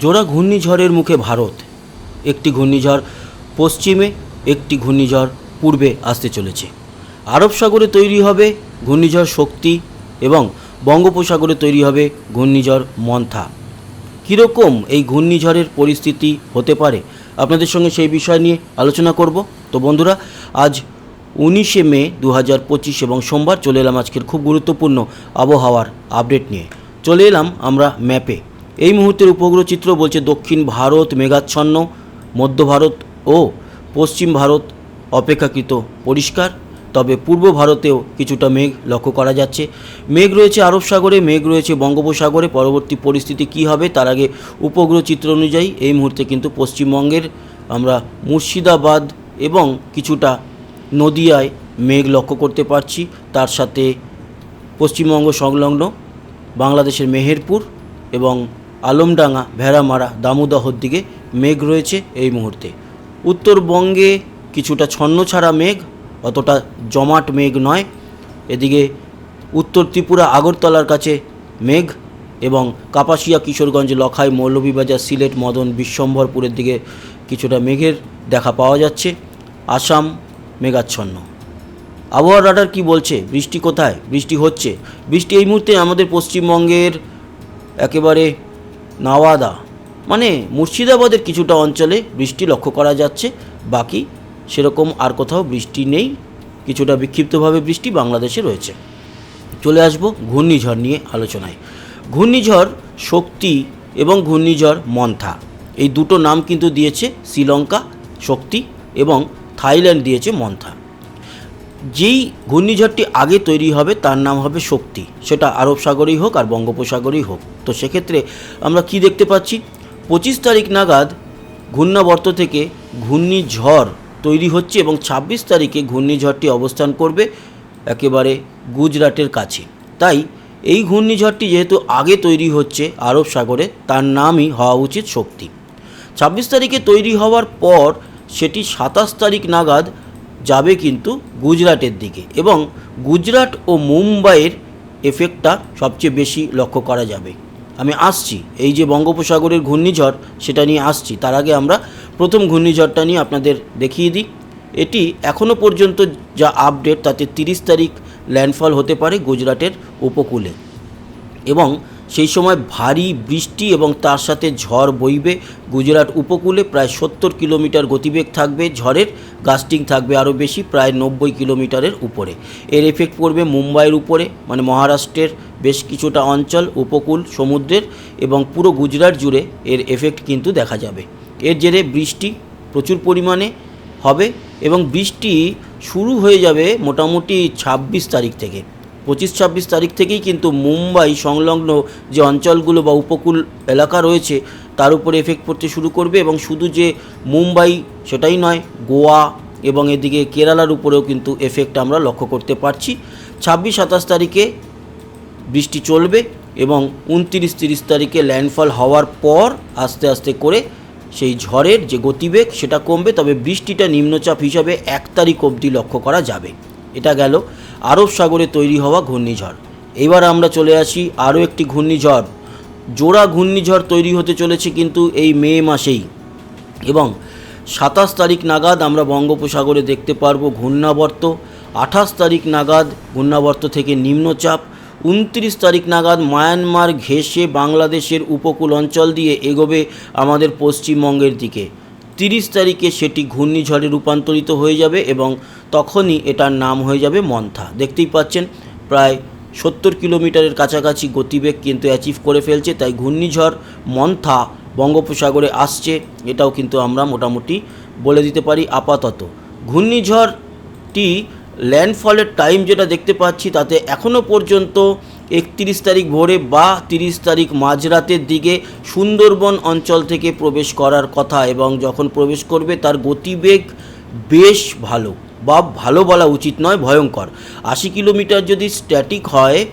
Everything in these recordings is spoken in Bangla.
জোড়া ঘূর্ণিঝড়ের মুখে ভারত। একটি ঘূর্ণিঝড় পশ্চিমে, একটি ঘূর্ণিঝড় পূর্বে আসতে চলেছে। আরব সাগরে তৈরি হবে ঘূর্ণিঝড় শক্তি এবং বঙ্গোপসাগরে তৈরি হবে ঘূর্ণিঝড় মন্থা। কীরকম এই ঘূর্ণিঝড়ের পরিস্থিতি হতে পারে? আপনাদের সঙ্গে সেই বিষয় নিয়ে আলোচনা করব। তো বন্ধুরা, আজ উনিশে মে দু হাজার পঁচিশ এবং সোমবার চলে এলাম আজকের খুব গুরুত্বপূর্ণ আবহাওয়ার আপডেট নিয়ে। চলে এলাম আমরা ম্যাপে। এই মুহূর্তের উপগ্রহ চিত্র বলছে দক্ষিণ ভারত মেঘাচ্ছন্ন, মধ্য ভারত ও পশ্চিম ভারত অপেক্ষাকৃত পরিষ্কার। তবে পূর্ব ভারতেও কিছুটা মেঘ লক্ষ্য করা যাচ্ছে। মেঘ রয়েছে আরব সাগরে, মেঘ রয়েছে বঙ্গোপসাগরে। পরবর্তী পরিস্থিতি কী হবে তার আগে উপগ্রহ চিত্র অনুযায়ী এই মুহূর্তে কিন্তু পশ্চিমবঙ্গের আমরা মুর্শিদাবাদ এবং কিছুটা নদিয়ায় মেঘ লক্ষ্য করতে পারছি। তার সাথে পশ্চিমবঙ্গ সংলগ্ন বাংলাদেশের মেহেরপুর এবং আলমডাঙ্গা, ভেড়ামারা দামোদহর দিকে মেঘ রয়েছে এই মুহূর্তে। উত্তরবঙ্গে কিছুটা ছন্ন ছাড়া মেঘ, অতটা জমাট মেঘ নয়। এদিকে উত্তর ত্রিপুরা, আগরতলার কাছে মেঘ এবং কাপাসিয়া, কিশোরগঞ্জ, লখাই, মৌলভীবাজার, সিলেট, মদন, বিশ্বম্ভরপুরের দিকে কিছুটা মেঘের দেখা পাওয়া যাচ্ছে। আসাম মেঘাচ্ছন্ন। আবহাওয়ার রাডার কি বলছে? বৃষ্টি কোথায়? বৃষ্টি হচ্ছে। বৃষ্টি এই মুহূর্তে আমাদের পশ্চিমবঙ্গের একেবারে নাওয়াদা। মানে মুর্শিদাবাদের কিছুটা অঞ্চলে বৃষ্টি লক্ষ্য করা যাচ্ছে, বাকি সেরকম আর কোথাও বৃষ্টি নেই, কিছুটা বিক্ষিপ্তভাবে বৃষ্টি বাংলাদেশে রয়েছে। চলে আসব ঘূর্ণিঝড় নিয়ে আলোচনায়। ঘূর্ণিঝড় শক্তি এবং ঘূর্ণিঝড় মন্থা, এই দুটো নাম কিন্তু দিয়েছে শ্রীলঙ্কা শক্তি এবং থাইল্যান্ড দিয়েছে মন্থা। যেই ঘূর্ণিঝড়টি আগে তৈরি হবে, তার নাম হবে শক্তি। সেটা আরব সাগরেই হোক আর বঙ্গোপসাগরেই হোক। তো সেক্ষেত্রে আমরা কি দেখতে পাচ্ছি? পঁচিশ তারিখ নাগাদ ঘূর্ণাবর্ত থেকে ঘূর্ণিঝড় তৈরি হচ্ছে এবং ছাব্বিশ তারিখে ঘূর্ণিঝড়টি অবস্থান করবে একেবারে গুজরাটের কাছে। তাই এই ঘূর্ণিঝড়টি যেহেতু আগে তৈরি হচ্ছে আরব সাগরে, তার নামই হওয়া উচিত শক্তি। ছাব্বিশ তারিখে তৈরি হওয়ার পর সেটি সাতাশ তারিখ নাগাদ যাবে কিন্তু গুজরাটের দিকে এবং গুজরাট ও মুম্বাইয়ের এফেক্টটা সবচেয়ে বেশি লক্ষ্য করা যাবে। আমি আসছি, এই যে বঙ্গোপসাগরের ঘূর্ণিঝড়, সেটা নিয়ে আসছি। তার আগে আমরা প্রথম ঘূর্ণিঝড়টা নিয়ে আপনাদের দেখিয়ে দিই। এটি এখনও পর্যন্ত যা আপডেট তাতে তিরিশ তারিখ ল্যান্ডফল হতে পারে গুজরাটের উপকূলে। এবং সেই সময় ভারী বৃষ্টি এবং তার সাথে ঝড় বইবে। গুজরাট উপকূলে প্রায় সত্তর কিলোমিটার গতিবেগ থাকবে। ঝড়ের গাস্টিং থাকবে আরও বেশি, প্রায় নব্বই কিলোমিটারের উপরে। এর এফেক্ট পড়বে মুম্বাইয়ের উপরে মানে মহারাষ্ট্রের বেশ কিছুটা অঞ্চল, উপকূল, সমুদ্রের এবং পুরো গুজরাট জুড়ে এর এফেক্ট কিন্তু দেখা যাবে। এর জেরে বৃষ্টি প্রচুর পরিমাণে হবে এবং বৃষ্টি শুরু হয়ে যাবে মোটামুটি ছাব্বিশ তারিখ থেকে। পঁচিশ ছাব্বিশ তারিখ থেকেই কিন্তু মুম্বাই সংলগ্ন যে অঞ্চলগুলো বা উপকূল এলাকা রয়েছে, তার উপরে এফেক্ট পড়তে শুরু করবে এবং শুধু যে মুম্বাই সেটাই নয়, গোয়া এবং এদিকে কেরালার উপরেও কিন্তু এফেক্ট আমরা লক্ষ্য করতে পারছি। ছাব্বিশ, সাতাশ তারিখে বৃষ্টি চলবে এবং উনত্রিশ, তিরিশ তারিখে ল্যান্ডফল হওয়ার পর আস্তে আস্তে করে সেই ঝড়ের যে গতিবেগ সেটা কমবে, তবে বৃষ্টিটা নিম্নচাপ হিসাবে এক তারিখ অবধি লক্ষ্য করা যাবে। এটা গেল। আরব সাগরে তৈরি হওয়া ঘূর্ণিঝড়। এবার আমরা চলে আসি আরও একটি ঘূর্ণিঝড়। জোড়া ঘূর্ণিঝড় তৈরি হতে চলেছে কিন্তু এই মে মাসেই। এবং সাতাশ তারিখ নাগাদ আমরা বঙ্গোপসাগরে দেখতে পারব ঘূর্ণাবর্ত। আঠাশ তারিখ নাগাদ ঘূর্ণাবর্ত থেকে নিম্নচাপ। উনত্রিশ তারিখ নাগাদ মায়ানমার ঘেঁষে বাংলাদেশের উপকূল অঞ্চল দিয়ে এগোবে আমাদের পশ্চিমবঙ্গের দিকে। তিরিশ তারিখে সেটি ঘূর্ণিঝড়ে রূপান্তরিত হয়ে যাবে এবং তখনই এটার নাম হয়ে যাবে মন্থা। দেখতেই পাচ্ছেন, প্রায় সত্তর কিলোমিটারের কাছাকাছি গতিবেগ কিন্তু অ্যাচিভ করে ফেলছে, তাই ঘূর্ণিঝড় মন্থা বঙ্গোপসাগরে আসছে, এটাও কিন্তু আমরা মোটামুটি বলে দিতে পারি আপাতত। ঘূর্ণিঝড়টি ল্যান্ডফলের টাইম যেটা দেখতে পাচ্ছি, তাতে এখনও পর্যন্ত একত্রিশ তারিখ ভোরে বা তিরিশ তারিখ মাঝরাতের দিকে সুন্দরবন অঞ্চল থেকে প্রবেশ করার কথা এবং যখন প্রবেশ করবে তার গতিবেগ বেশ ভালো বা ভালো বলা উচিত নয়, ভয়ঙ্কর। আশি কিলোমিটার যদি স্ট্যাটিক হয়,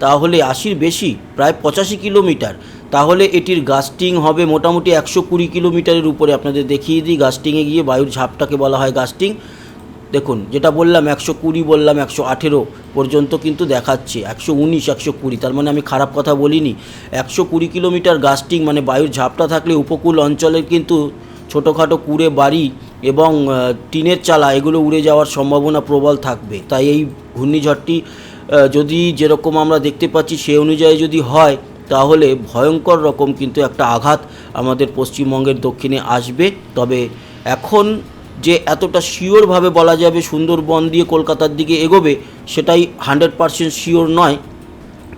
তাহলে আশির বেশি, প্রায় পঁচাশি কিলোমিটার। তাহলে এটির গাস্টিং হবে মোটামুটি একশো কুড়ি কিলোমিটারের উপরে। আপনাদের দেখিয়ে দিই, গাস্টিংয়ে গিয়ে বায়ুর ঝাপটাকে বলা হয় গাস্টিং। দেখুন, যেটা বললাম, একশো কুড়ি বললাম, একশো আঠেরো পর্যন্ত কিন্তু দেখাচ্ছে। একশো উনিশ, একশো কুড়ি, তার মানে আমি খারাপ কথা বলিনি। একশো কুড়ি কিলোমিটার গাস্টিং মানে বায়ুর ঝাপটা থাকলে উপকূল অঞ্চলের কিন্তু ছোটোখাটো কুড়ে বাড়ি এবং টিনের চালা, এগুলো উড়ে যাওয়ার সম্ভাবনা প্রবল থাকবে। তাই এই ঘূর্ণিঝড়টি যদি যেরকম আমরা দেখতে পাচ্ছি, সে অনুযায়ী যদি হয়, তাহলে ভয়ঙ্কর রকম কিন্তু একটা আঘাত আমাদের পশ্চিমবঙ্গের দক্ষিণে আসবে। তবে এখন যে এতটা শিওরভাবে বলা যাবে সুন্দরবন দিয়ে কলকাতার দিকে এগোবে, সেটাই হান্ড্রেড পারসেন্ট শিওর নয়।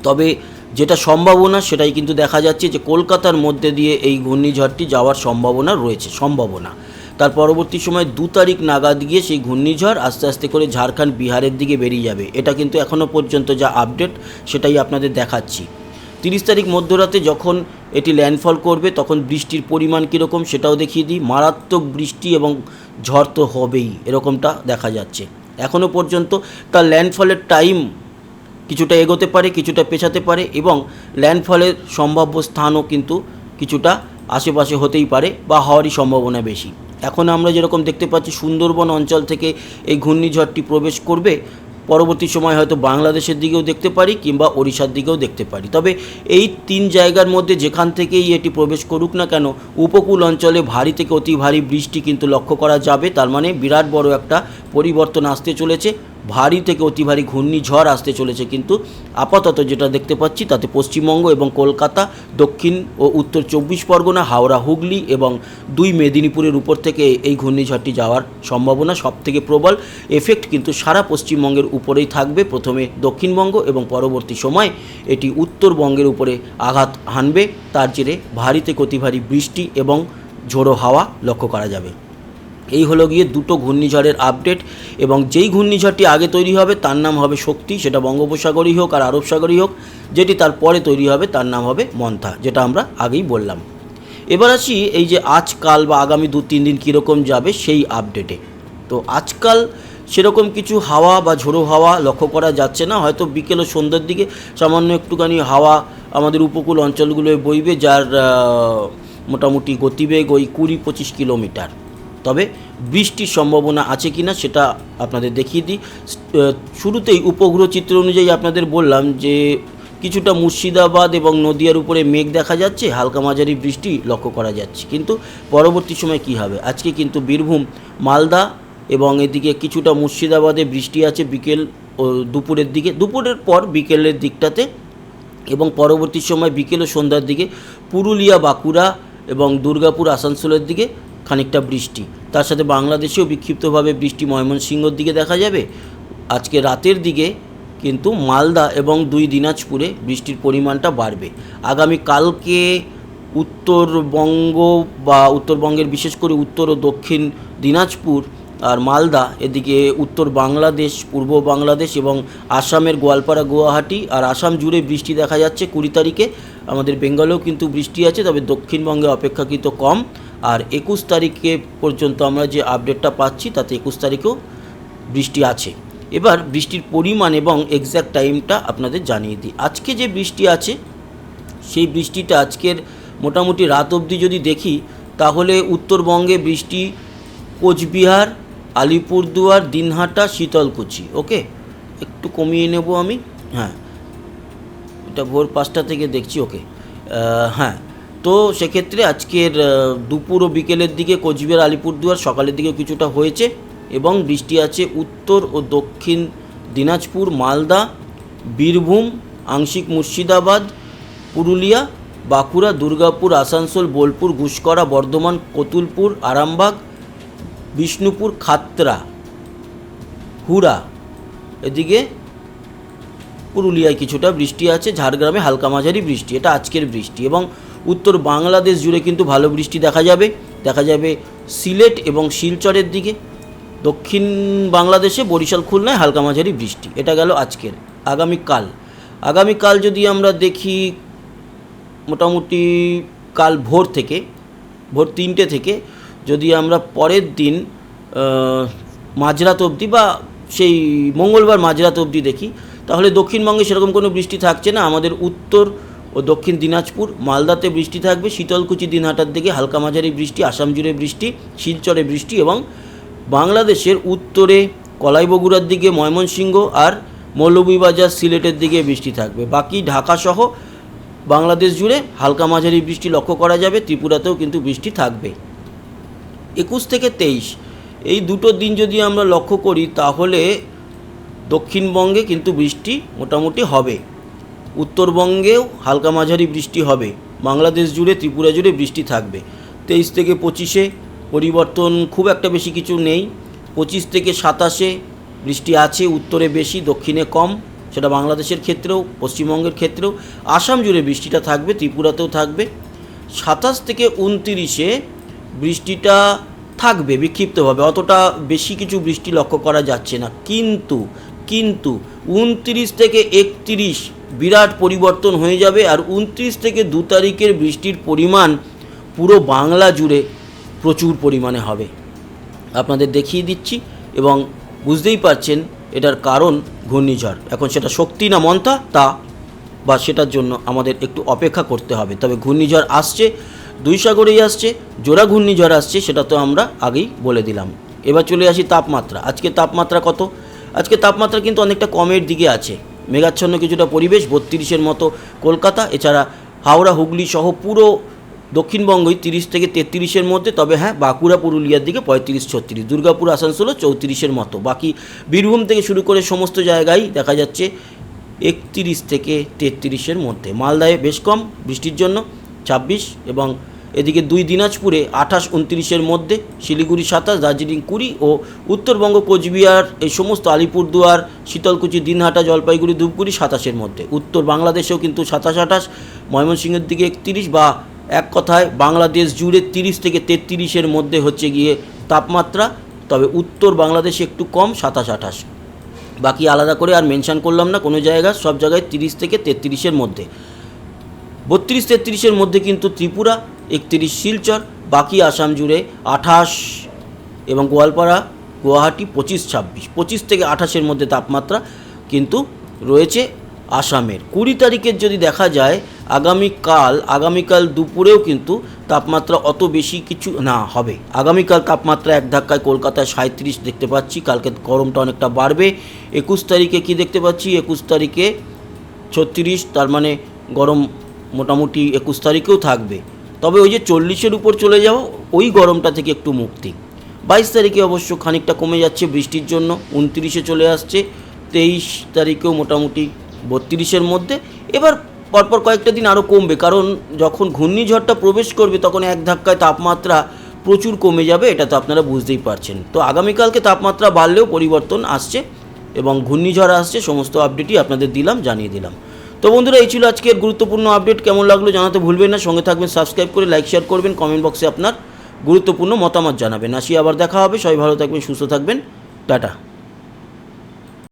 তবে যেটা সম্ভাবনা, সেটাই কিন্তু দেখা যাচ্ছে যে কলকাতার মধ্যে দিয়ে এই ঘূর্ণিঝড়টি যাওয়ার সম্ভাবনা রয়েছে, সম্ভাবনা। তার পরবর্তী সময় দু তারিখ নাগাদ গিয়ে সেই ঘূর্ণিঝড় আস্তে আস্তে করে ঝাড়খণ্ড বিহারের দিকে বেরিয়ে যাবে। এটা কিন্তু এখনও পর্যন্ত যা আপডেট সেটাই আপনাদের দেখাচ্ছি। তিরিশ তারিখ মধ্যরাতে যখন এটি ল্যান্ডফল করবে, তখন বৃষ্টির পরিমাণ কীরকম সেটাও দেখিয়ে দিই। মারাত্মক বৃষ্টি এবং ঝড় তো হবেই, এরকমটা দেখা যাচ্ছে। এখনও পর্যন্ত তার ল্যান্ডফলের টাইম কিছুটা এগোতে পারে, কিছুটা পেছাতে পারে এবং ল্যান্ডফলের সম্ভাব্য স্থানও কিন্তু কিছুটা আশেপাশে হতেই পারে বা হওয়ারই সম্ভাবনা বেশি। এখন আমরা যেরকম দেখতে পাচ্ছি, সুন্দরবন অঞ্চল থেকে এই ঘূর্ণিঝড়টি প্রবেশ করবে। পরবর্তী সময় হয়তো বাংলাদেশের দিকেও দেখতে পারি কিংবা ওড়িশার দিকেও দেখতে পারি। তবে এই তিন জায়গার মধ্যে যেখান থেকেই এটি প্রবেশ করুক না কেন, উপকূল অঞ্চলে ভারী থেকে অতি ভারী বৃষ্টি কিন্তু লক্ষ্য করা যাবে। তার মানে বিরাট বড় একটা পরিবর্তন আসতে চলেছে। ভারী থেকে অতি ভারী ঘূর্ণিঝড় আসতে চলেছে, কিন্তু আপাতত যেটা দেখতে পাচ্ছি তাতে পশ্চিমবঙ্গ এবং কলকাতা, দক্ষিণ ও উত্তর চব্বিশ পরগনা, হাওড়া, হুগলি এবং দুই মেদিনীপুরের উপর থেকে এই ঘূর্ণিঝড়টি যাওয়ার সম্ভাবনা সবথেকে প্রবল। এফেক্ট কিন্তু সারা পশ্চিমবঙ্গের উপরেই থাকবে। প্রথমে দক্ষিণবঙ্গ এবং পরবর্তী সময় এটি উত্তরবঙ্গের উপরে আঘাত হানবে। তার জেরে ভারী থেকে অতি ভারী বৃষ্টি এবং ঝোড়ো হাওয়া লক্ষ্য করা যাবে। এই হলো গিয়ে দুটো ঘূর্ণিঝড়ের আপডেট এবং যেই ঘূর্ণিঝড়টি আগে তৈরি হবে তার নাম হবে শক্তি, সেটা বঙ্গোপসাগরই হোক আর আরব সাগরই হোক, যেটি তারপরে তৈরি হবে তার নাম হবে মন্থা, যেটা আমরা আগেই বললাম। এবার আসি এই যে আজকাল বা আগামী দু তিন দিন কীরকম যাবে সেই আপডেটে তো আজকাল সেরকম কিছু হাওয়া বা ঝোড়ো হাওয়া লক্ষ্য করা যাচ্ছে না, হয়তো বিকেল ও সন্ধ্যার দিকে সামান্য একটুখানি হাওয়া আমাদের উপকূল অঞ্চলগুলোয় বইবে, যার মোটামুটি গতিবেগ ওই কুড়ি পঁচিশ কিলোমিটার। তবে বৃষ্টির সম্ভাবনা আছে কি না সেটা আপনাদের দেখিয়ে দিই। শুরুতেই উপগ্রহ চিত্র অনুযায়ী আপনাদের বললাম যে কিছুটা মুর্শিদাবাদ এবং নদিয়ার উপরে মেঘ দেখা যাচ্ছে, হালকা মাঝারি বৃষ্টি লক্ষ্য করা যাচ্ছে। কিন্তু পরবর্তী সময় কি হবে? আজকে কিন্তু বীরভূম, মালদা এবং এদিকে কিছুটা মুর্শিদাবাদে বৃষ্টি আছে বিকেল, ও, দুপুরের দিকে। দুপুরের পর বিকেলের দিকটাতে এবং পরবর্তী সময় বিকেল ও সন্ধ্যার দিকে পুরুলিয়া, বাঁকুড়া এবং দুর্গাপুর, আসানসোলের দিকে খানিকটা বৃষ্টি। তার সাথে বাংলাদেশেও বিক্ষিপ্তভাবে বৃষ্টি ময়মনসিংহর দিকে দেখা যাবে। আজকে রাতের দিকে কিন্তু মালদা এবং দুই দিনাজপুরে বৃষ্টির পরিমাণটা বাড়বে। আগামী কালকে উত্তরবঙ্গ বা উত্তরবঙ্গের বিশেষ করে উত্তর ও দক্ষিণ দিনাজপুর আর মালদা, এদিকে উত্তর বাংলাদেশ, পূর্ব বাংলাদেশ এবং আসামের গোয়ালপাড়া, গুয়াহাটি আর আসাম জুড়ে বৃষ্টি দেখা যাচ্ছে কুড়ি তারিখে। আমাদের বেঙ্গলেও কিন্তু বৃষ্টি আছে, তবে দক্ষিণবঙ্গে অপেক্ষাকৃত কম। আর একুশ তারিখে পর্যন্ত আমরা যে আপডেটটা পাচ্ছি, তাতে একুশ তারিখেও বৃষ্টি আছে। এবার বৃষ্টির পরিমাণ এবং এক্স্যাক্ট টাইমটা আপনাদের জানিয়ে দিই। আজকে যে বৃষ্টি আছে, সেই বৃষ্টিটা আজকের মোটামুটি রাত অবধি যদি দেখি, তাহলে উত্তরবঙ্গে বৃষ্টি কোচবিহার, আলিপুরদুয়ার, দিনহাটা, শীতলকুচি ওকে একটু কমিয়ে নেব আমি। হ্যাঁ এটা ভোর পাঁচটা থেকে দেখছি ওকে হ্যাঁ তো সেক্ষেত্রে আজকের দুপুর ও বিকেলের দিকে কোচবিহার, আলিপুরদুয়ার সকালের দিকে কিছুটা হয়েছে এবং বৃষ্টি আছে উত্তর ও দক্ষিণ দিনাজপুর, মালদা, বীরভূম, আংশিক মুর্শিদাবাদ, পুরুলিয়া, বাঁকুড়া, দুর্গাপুর, আসানসোল, বোলপুর গুসকরা বর্ধমান, কতুলপুর, আরামবাগ, বিষ্ণুপুর খাতরা হুড়া, এদিকে পুরুলিয়ায় কিছুটা বৃষ্টি আছে, ঝাড়গ্রামে হালকা মাঝারি বৃষ্টি, এটা আজকের বৃষ্টি এবং উত্তর বাংলাদেশ জুড়ে কিন্তু ভালো বৃষ্টি দেখা যাবে। দেখা যাবে সিলেট এবং শিলচরের দিকে। দক্ষিণ বাংলাদেশে বরিশাল, খুলনায় হালকা মাঝারি বৃষ্টি। এটা গেল আজকের, আগামীকাল। আগামীকাল যদি আমরা দেখি, মোটামুটি কাল ভোর থেকে, ভোর তিনটে থেকে, যদি আমরা পরের দিন মাঝরাত অবধি বা সেই মঙ্গলবার মাঝরাত অবধি দেখি, তাহলে দক্ষিণবঙ্গে সেরকম কোনো বৃষ্টি থাকছে না। আমাদের উত্তর ও দক্ষিণ দিনাজপুর, মালদাতে বৃষ্টি থাকবে, শীতলকুচি, দিনহাটার দিকে হালকা মাঝারি বৃষ্টি, আসাম জুড়ে বৃষ্টি, শিলচরে বৃষ্টি এবং বাংলাদেশের উত্তরে কলাই বগুড়ার দিকে ময়মনসিংহ আর মৌলভীবাজার সিলেটের দিকে বৃষ্টি থাকবে। বাকি ঢাকাসহ বাংলাদেশ জুড়ে হালকা মাঝারি বৃষ্টি লক্ষ্য করা যাবে, ত্রিপুরাতেও কিন্তু বৃষ্টি থাকবে। একুশ থেকে তেইশ, এই দুটো দিন যদি আমরা লক্ষ্য করি, তাহলে দক্ষিণবঙ্গে কিন্তু বৃষ্টি মোটামুটি হবে। উত্তরবঙ্গেও হালকা মাঝারি বৃষ্টি হবে। বাংলাদেশ জুড়ে, ত্রিপুরা জুড়ে বৃষ্টি থাকবে। তেইশ থেকে পঁচিশে পরিবর্তন খুব একটা বেশি কিছু নেই। পঁচিশ থেকে সাতাশে বৃষ্টি আছে, উত্তরে বেশি, দক্ষিণে কম। সেটা বাংলাদেশের ক্ষেত্রেও, পশ্চিমবঙ্গের ক্ষেত্রেও। আসাম জুড়ে বৃষ্টিটা থাকবে, ত্রিপুরাতেও থাকবে। সাতাশ থেকে উনতিরিশে বৃষ্টিটা থাকবে বিক্ষিপ্তভাবে। অতটা বেশি কিছু বৃষ্টি লক্ষ্য করা যাচ্ছে না। কিন্তু কিন্তু উনত্রিশ থেকে একত্রিশ বিরাট পরিবর্তন হয়ে যাবে আর উনত্রিশ থেকে দু তারিখের বৃষ্টির পরিমাণ পুরো বাংলা জুড়ে প্রচুর পরিমাণে হবে। আপনাদের দেখিয়ে দিচ্ছি এবং বুঝতেই পারছেন এটার কারণ ঘূর্ণিঝড়। এখন সেটা শক্তি না মন্থা, তা বা সেটার জন্য আমাদের একটু অপেক্ষা করতে হবে। তবে ঘূর্ণিঝড় আসছে, দুই সাগরেই আসছে, জোড়া ঘূর্ণিঝড় আসছে, সেটা তো আমরা আগেই বলে দিলাম। এবার চলে আসি তাপমাত্রা। আজকে তাপমাত্রা কত? আজকে তাপমাত্রা কিন্তু অনেকটা কমের দিকে আছে। মেঘাচ্ছন্ন কিছুটা পরিবেশ, বত্রিশের মতো কলকাতা, এছাড়া হাওড়া, হুগলি সহ পুরো দক্ষিণবঙ্গই তিরিশ থেকে তেত্রিশের মধ্যে, তবে হ্যাঁ বাঁকুড়া, পুরুলিয়ার দিকে পঁয়ত্রিশ, ছত্রিশ, দুর্গাপুর, আসানসোলও চৌত্রিশের মতো। বাকি বীরভূম থেকে শুরু করে সমস্ত জায়গায় দেখা যাচ্ছে একত্রিশ থেকে তেত্রিশের মধ্যে। মালদায় বেশ কম বৃষ্টির জন্য, ছাব্বিশ এবং এদিকে দুই দিনাজপুরে আঠাশ উনত্রিশের মধ্যে শিলিগুড়ি সাতাশ, দার্জিলিং কুড়ি ও উত্তরবঙ্গ কোচবিহার এই সমস্ত আলিপুরদুয়ার, শীতলকুচি, দিনহাটা, জলপাইগুড়ি, ধূপগুড়ি সাতাশের মধ্যে। উত্তর বাংলাদেশেও কিন্তু সাতাশ আঠাশ, ময়মনসিংহের দিকে একত্রিশ বা এক কথায় বাংলাদেশ জুড়ে তিরিশ থেকে তেত্রিশের মধ্যে হচ্ছে গিয়ে তাপমাত্রা। তবে উত্তর বাংলাদেশে একটু কম সাতাশ আঠাশ। বাকি আলাদা করে আর মেনশান করলাম না, কোনো জায়গায় সব জায়গায় তিরিশ থেকে তেত্রিশের মধ্যে। বত্রিশ তেত্রিশের মধ্যে কিন্তু ত্রিপুরা একত্রিশ শিলচর, বাকি আসাম জুড়ে আঠাশ এবং গোয়ালপাড়া, গুয়াহাটি পঁচিশ, ছাব্বিশ। পঁচিশ থেকে আঠাশের মধ্যে তাপমাত্রা কিন্তু রয়েছে আসামের। কুড়ি তারিখের যদি দেখা যায়, আগামীকাল আগামীকাল দুপুরেও কিন্তু তাপমাত্রা অত বেশি কিছু না হবে। আগামীকাল তাপমাত্রা এক ধাক্কায় কলকাতায় সাঁত্রিশ দেখতে পাচ্ছি, কালকে গরমটা অনেকটা বাড়বে। একুশ তারিখে কি দেখতে পাচ্ছি? একুশ তারিখে ছত্রিশ, তার মানে গরম মোটামুটি একুশ তারিখেও থাকবে। তবে ওই যে চল্লিশের উপর চলে যাওয়া ওই গরমটা থেকে একটু মুক্তি। বাইশ তারিখে অবশ্য খানিকটা কমে যাচ্ছে বৃষ্টির জন্য, উনত্রিশে চলে আসছে, তেইশ তারিখেও মোটামুটি বত্রিশের মধ্যে। এবার পরপর কয়েকটা দিন আরও কমবে, কারণ যখন ঘূর্ণিঝড়টা প্রবেশ করবে তখন এক ধাক্কায় তাপমাত্রা প্রচুর কমে যাবে, এটা তো আপনারা বুঝতেই পারছেন। তো আগামীকালকে তাপমাত্রা বাড়লেও পরিবর্তন আসছে এবং ঘূর্ণিঝড় আসছে, সমস্ত আপডেটই আপনাদের দিলাম, জানিয়ে দিলাম। তো বন্ধুরা, এই ছিল আজকের গুরুত্বপূর্ণ আপডেট কেমন লাগল জানাতে ভুলবেন না। সঙ্গে থাকবেন সাবস্ক্রাইব করে লাইক শেয়ার করবেন কমেন্ট বক্সে আপনার গুরুত্বপূর্ণ মতামত জানাবেন। আসি আবার দেখা হবে। সবাই ভালো থাকবেন, সুস্থ থাকবেন। টাটা।